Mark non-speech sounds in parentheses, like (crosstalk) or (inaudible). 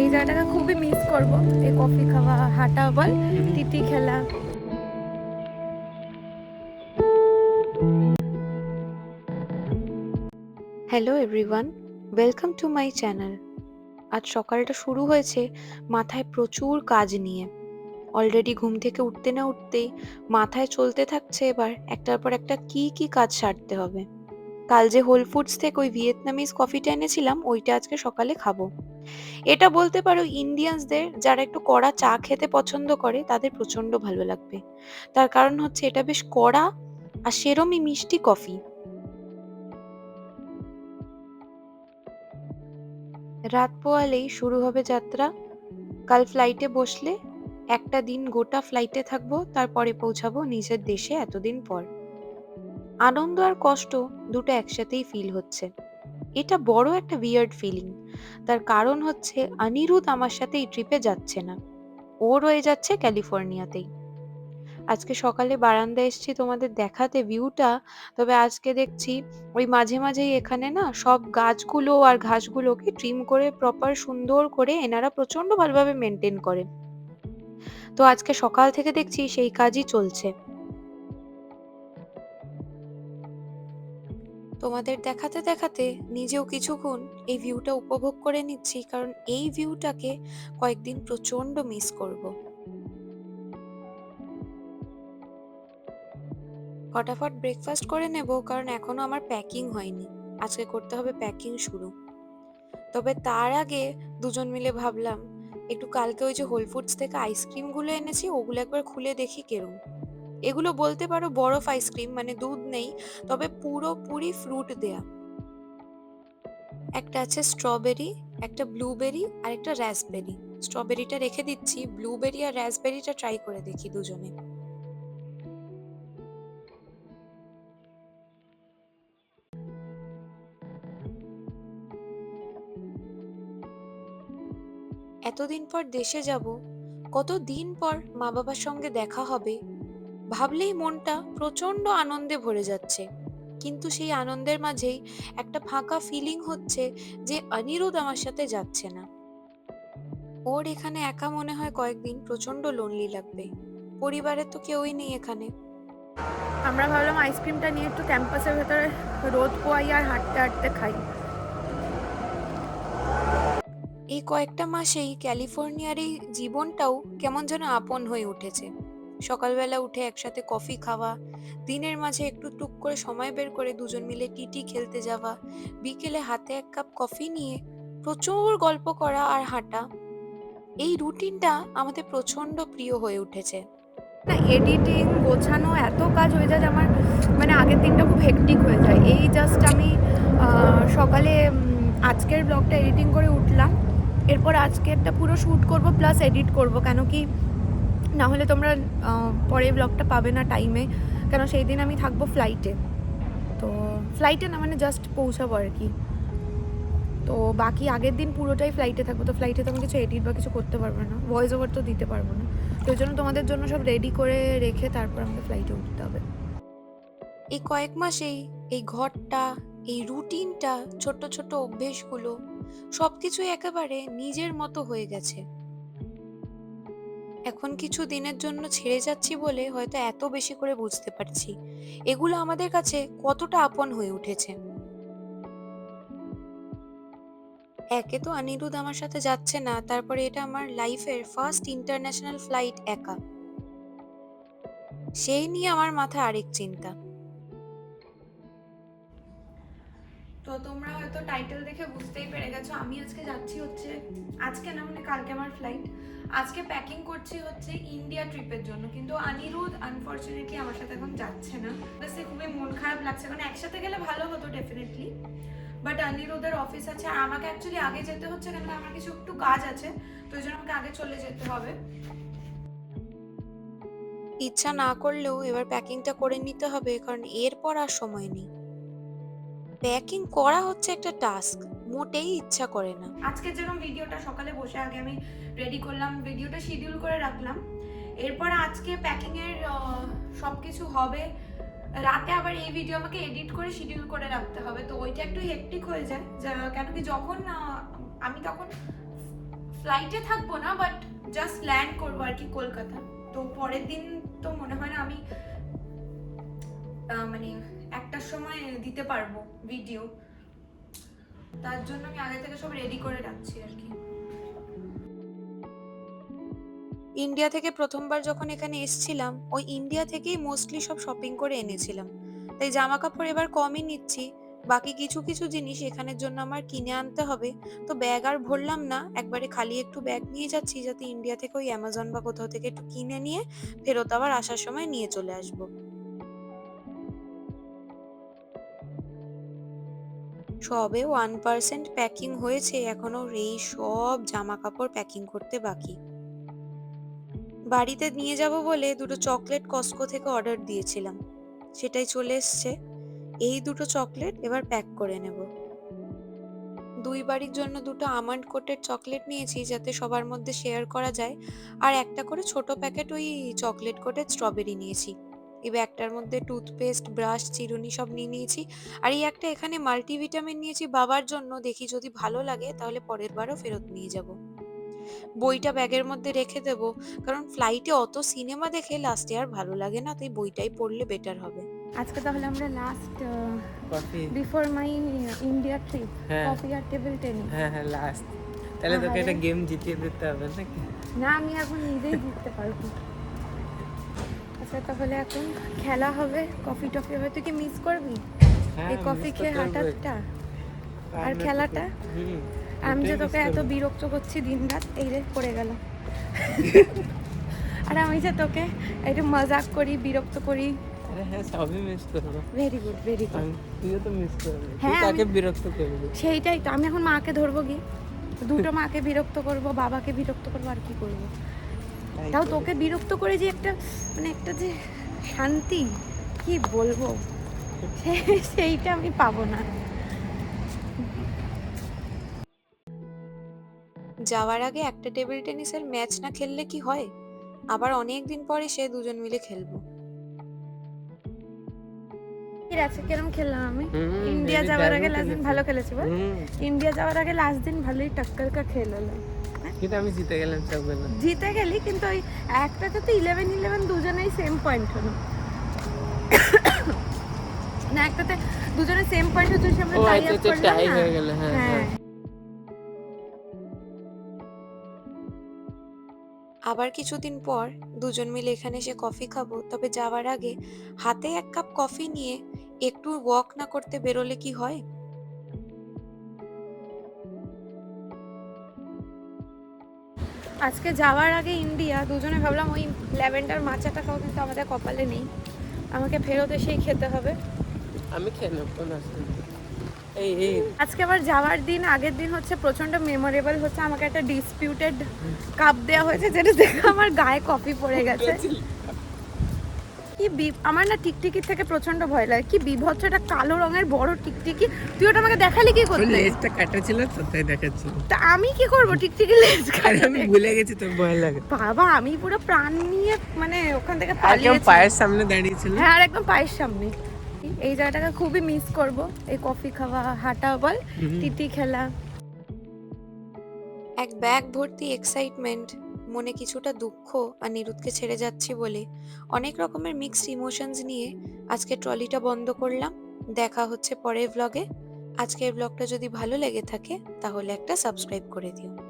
এই জায়গাটাকে খুবই মিস করব। এই কফি খাওয়া হাঁটা বল টিটি খেলা। Hello everyone welcome to my channel আজ সকালটা শুরু হয়েছে মাথায় প্রচুর কাজ নিয়ে। অলরেডি ঘুম থেকে উঠতে না উঠতেই মাথায় চলতে থাকছে এবার একটার পর একটা কি কি কাজ সারতে হবে। কাল যে হোল ফুডস থেকে ওই ভিয়েতনামিজ কফিটা এনেছিলাম, ওইটা আজকে সকালে খাব। এটা বলতে পারো ইন্ডিয়ানসদের যারা একটু কড়া চা খেতে পছন্দ করে, তাদের প্রচণ্ড ভালো লাগবে। তার কারণ হচ্ছে এটা বেশ কড়া আর সেরমই মিষ্টি কফি রাত পোয়ালেই শুরু হবে যাত্রা। কাল ফ্লাইটে বসলে একটা দিন গোটা ফ্লাইটে থাকব, তারপরে পৌঁছাবো নিজের দেশে এতদিন পর। আনন্দ আর কষ্ট দুটো একসাথেই ফিল হচ্ছে। এটা বড় একটা বিয়ার্ড ফিলিং তার কারণ হচ্ছে অনিরুদ্ধ আমার সাথে এই ট্রিপে যাচ্ছে না। ও রয়ে যাচ্ছে ক্যালিফোর্নিয়াতেই আজকে সকালে বারান্দায় এসেছি তোমাদের দেখাতে ভিউটা তবে আজকে দেখছি ওই মাঝে মাঝেই এখানে না সব গাছগুলো আর ঘাসগুলোকে ট্রিম করে প্রপার সুন্দর করে এনারা প্রচণ্ড ভালোভাবে মেনটেন করে। তো আজকে সকাল থেকে দেখছি সেই কাজই চলছে। তোমাদের দেখাতে দেখাতে নিজেও কিছুক্ষণ এই ভিউটা উপভোগ করে নিচ্ছি, কারণ এই ভিউটাকে কয়েকদিন প্রচণ্ড মিস করব। ফটাফট ব্রেকফাস্ট করে নেব, কারণ এখনও আমার প্যাকিং হয়নি। আজকে করতে হবে প্যাকিং শুরু। তবে তার আগে দুজন মিলে ভাবলাম, একটু কালকে ওই যে হোল ফুডস থেকে আইসক্রিমগুলো এনেছি, ওগুলো একবার খুলে দেখি কেরম। এগুলো বলতে পারো বরফ আইসক্রিম মানে দুধ নেই, তবে পুরোপুরি ফ্রুট দেয়া। একটা আছে স্ট্রবেরি, একটা ব্লুবেরি, আর একটা র্যাসবেরি। স্ট্রবেরিটা রেখে দিচ্ছি, ব্লুবেরি আর রাসবেরিটা ট্রাই করে দেখি দুজনে। এতদিন পর দেশে যাব কত দিন পর মা বাবার সঙ্গে দেখা হবে ভাবলেই মনটা প্রচণ্ড আনন্দে ভরে যাচ্ছে। কিন্তু সেই আনন্দের মাঝেই একটা ফাঁকা ফিলিং হচ্ছে যে অনিরুদ্ধ আমার সাথে যাচ্ছে না। ওর এখানে একা মনে হয় কয়েকদিন প্রচণ্ড লোনলি লাগবে। পরিবারের তো কেউই নেই এখানে। আমরা ভাবলাম আইসক্রিমটা নিয়ে একটু ক্যাম্পাসের ভেতরে রোদ পোয়াই আর হাঁটতে হাঁটতে খাই। এই কয়েকটা মাসেই ক্যালিফোর্নিয়ার এই জীবনটাও কেমন যেন আপন হয়ে উঠেছে। সকালবেলা উঠে একসাথে কফি খাওয়া, দিনের মাঝে একটু টুক করে সময় বের করে দুজন মিলে টিটি খেলতে যাওয়া, বিকেলে হাতে এক কাপ কফি নিয়ে প্রচুর গল্প করা আর হাঁটা, এই রুটিনটা আমাদের প্রচণ্ড প্রিয় হয়ে উঠেছে। না এডিটিং গোছানো, এত কাজ হয়ে যায় যে আমার মানে আগের দিনটা খুব হেকটিক হয়ে যায়। এই জাস্ট আমি সকালে আজকের ব্লগটা এডিটিং করে উঠলাম। এরপর আজকেরটা পুরো শ্যুট করব প্লাস এডিট করব, কেন কি না হলে তোমরা পরে ব্লগটা পাবে না টাইমে কেন সেই দিন আমি থাকব ফ্লাইটে তো ফ্লাইটে না মানে জাস্ট পৌঁছাবো আর কি। তো বাকি আগের দিন পুরোটাই ফ্লাইটে থাকব। তো ফ্লাইটে তো আমি কিছু এডিট বা কিছু করতে পারব না। ভয়েস ওভার তো দিতে পারব না। তো ওই জন্য তোমাদের জন্য সব রেডি করে রেখে তারপর আমাকে ফ্লাইটে উঠতে হবে। এই কয়েক মাসেই এই ঘরটা, এই রুটিনটা ছোট ছোট অভ্যেসগুলো সব সবকিছুই একেবারে নিজের মতো হয়ে গেছে। এখন কিছু দিনের জন্য ছেড়ে যাচ্ছি বলে হয়তো এত বেশি করে বুঝতে পারছি। এগুলো আমাদের কাছে কতটা আপন হয়ে উঠেছে। একে তো অনিরুদ্ধ আমার সাথে যাচ্ছে না, তারপরে এটা আমার লাইফের ফার্স্ট ইন্টারন্যাশনাল ফ্লাইট একা। সেই নিয়ে আমার মাথা আরেক চিন্তা। তো তোমরা হয়তো টাইটেল দেখে বুঝতেই পেরে গেছো, আমি আজকে যাচ্ছি হচ্ছে, আজকে না মানে কালকে আমার ফ্লাইট আজকে প্যাকিং করছি হচ্ছে ইন্ডিয়া ট্রিপের জন্য, কিন্তু অনিরুদ্ধ আনফর্চুনেটলি আমার সাথে এখন যাচ্ছে না। সে খুবই মন খারাপ লাগছে কারণ একসাথে গেলে ভালো হতো ডেফিনেটলি বাট অনিরুদ্ধের অফিস আছে, আর আমাকে অ্যাকচুয়ালি আগে যেতে হচ্ছে কেন আমার কিছু একটু কাজ আছে, তো ওই জন্য আমাকে আগে চলে যেতে হবে। ইচ্ছা না করলেও এবার প্যাকিংটা করে নিতে হবে, কারণ এরপর আর সময় নেই। প্যাকিং করা হচ্ছে একটা টাস্ক মোটেই ইচ্ছা করে না। আজকের যেরকম ভিডিওটা সকালে বসে আগে আমি রেডি করলাম ভিডিওটা শিডিউল করে রাখলাম। এরপর আজকে প্যাকিং এর সব কিছু হবে। রাতে আবার এই ভিডিও আমাকে এডিট করে শিডিউল করে রাখতে হবে। তো ওইটা একটু হেকটিক হয়ে যায়। কেন কি যখন আমি তখন ফ্লাইটে থাকব না বাট জাস্ট ল্যান্ড করব আর কি কলকাতা। তো পরের দিন তো মনে হয় না আমি মানে একটার সময় দিতে পারব ভিডিও তার জন্য আমি আগে থেকে সব রেডি করে রাখছি আর কি। ইন্ডিয়া থেকে প্রথমবার যখন এখানে এসছিলাম, ওই ইন্ডিয়া থেকেই মোস্টলি সব শপিং করে এনেছিলাম। তাই জামা কাপড় এবার কমই নিচ্ছি। বাকি কিছু কিছু জিনিস এখানের জন্য আমার কিনে আনতে হবে। তো ব্যাগ আর ভরলাম না, একবারে খালি একটু ব্যাগ নিয়ে যাচ্ছি, যাতে ইন্ডিয়া থেকে ওই অ্যামাজন বা কোথাও থেকে একটু কিনে নিয়ে ফেরত আবার আসার সময় নিয়ে চলে আসব। সবে ওয়ান পার্সেন্ট প্যাকিং হয়েছে, এখনও এই সব জামা কাপড় প্যাকিং করতে বাকি। বাড়িতে নিয়ে যাব বলে দুটো চকলেট কস্কো থেকে অর্ডার দিয়েছিলাম। সেটাই চলে এসছে। এই দুটো চকলেট এবার প্যাক করে নেব। দুই বাড়ির জন্য দুটো আমন্ড কোটের চকলেট নিয়েছি যাতে সবার মধ্যে শেয়ার করা যায়। আর একটা করে ছোট প্যাকেট ওই চকলেট কোটের স্ট্রবেরি নিয়েছি। এই ব্যাগটার মধ্যে টুথপেস্ট ব্রাশ চিরুনি সব নিয়ে নিয়েছি। আর এই একটা এখানে মাল্টিভিটামিন নিয়েছি বাবার জন্য। দেখি যদি ভালো লাগে তাহলে পরের বারও ফেরত নিয়ে যাব। বইটা ব্যাগের মধ্যে রেখে দেব কারণ ফ্লাইটে অত সিনেমা দেখে লাস্টে আর ভালো লাগে না তাই বইটাই পড়লে বেটার হবে। আজকে তাহলে আমরা last coffee before my India trip হ্যাঁ। কফি আর টেবিল টেনিস হ্যাঁ হ্যাঁ লাস্ট তাহলে তোকে একটা গেম জিতিয়ে দিতে হবে নাকি? না আমি এখন নিজেই জিততে পারব। আচ্ছা তাহলে এখন খেলা হবে কফি টফি হবে। তুই কি মিস করবি? হ্যাঁ, এই কফি খেয়ে হাঁটাটা? আর খেলাটা? আমি যে তোকে এত বিরক্ত করছি দিন রাত এই রে পড়ে গেল। (laughs) আর আমি যে তোকে একটু মজাক করি বিরক্ত করি হ্যাঁ সবই মিস করব। ভেরি গুড ভেরি গুড আমি- তুইও তো মিস করবি। হ্যাঁ, কাকে বিরক্ত করবি? সেইটাই তো আমি এখন মাকে ধরবো কি? দুটো মাকে বিরক্ত করব বাবাকে বিরক্ত করব আর কি করব? তাও তোকে বিরক্ত করে যে একটা মানে একটা যে শান্তি কি বলব? সেইটা আমি পাবো না। যাওয়ার আগে একটা টেবিল টেনিসের ম্যাচ না খেললে কি হয়? আবার অনেক দিন পরে সে দুজন মিলে খেলব। ঠিক আছে কিরম খেললাম আমি? হুম, ইন্ডিয়া যাওয়ার আগে লাস্ট দিন ভালো খেলেছি বল। ইন্ডিয়া যাওয়ার আগে লাস্ট দিন ভালোই টক্কর কা খেল কিন্তু আমি জিতে গেলাম সবগুলো জিতে গেলি কিন্তু ওই একটাতে তো ইলেভেন ইলেভেন দুজনেই সেম পয়েন্ট হলো। না একটাতে দুজনে সেম পয়েন্ট হচ্ছে আমরা টাই আচ্ছা আপ আচ্ছা করলাম টাই হয়ে গেল হ্যাঁ হ্যাঁ। হ্যাঁ। আবার কিছুদিন পর দুজন মিলে এখানে এসে কফি খাব তবে যাওয়ার আগে হাতে এক কাপ কফি নিয়ে একটু ওয়াক না করতে বেরোলে কি হয়? আজকে যাওয়ার আগে ইন্ডিয়া দুজনে ভাবলাম ওই ল্যাভেন্ডার মাচাটা খাও কিন্তু আমাদের কপালে নেই। আমাকে ফেরত এসেই খেতে হবে। আমি খেয়ে নেব আজকে আবার যাওয়ার দিন আগের দিন হচ্ছে প্রচণ্ড মেমোরেবল হচ্ছে আমাকে একটা ডিসপিউটেড কাপ দেওয়া হয়েছে যেটা দেখে আমার গায়ে কফি পড়ে গেছে। কি বি- আমার না টিকটিকির থেকে প্রচণ্ড ভয় লাগে। কি বিভৎস একটা কালো রঙের বড় টিকটিকি? তুই ওটা আমাকে দেখালি কি করতে? লেজটা কাটা ছিল তো তাই দেখাচ্ছি। তা আমি কি করব? টিকটিকি লেজ কাটতে? আমি ভুলে গেছি তোর ভয় লাগে। বাবা আমি পুরো প্রাণ নিয়ে মানে ওখান থেকে কেউ পালিয়েছি। পায়ের সামনে দাঁড়িয়েছিল হ্যাঁ আর একদম পায়ের সামনে। এই জায়গাটাকে খুবই মিস করব। এই কফি খাওয়া হাঁটা বল টিটি খেলা। এক ব্যাগ ভর্তি এক্সাইটমেন্ট মনে কিছুটা দুঃখ আর নিরুৎকে ছেড়ে যাচ্ছি বলে অনেক রকমের মিক্সড ইমোশনস নিয়ে আজকে ট্রলিটা বন্ধ করলাম। দেখা হচ্ছে পরের ব্লগে আজকের ব্লগটা যদি ভালো লেগে থাকে, তাহলে একটা সাবস্ক্রাইব করে দিও।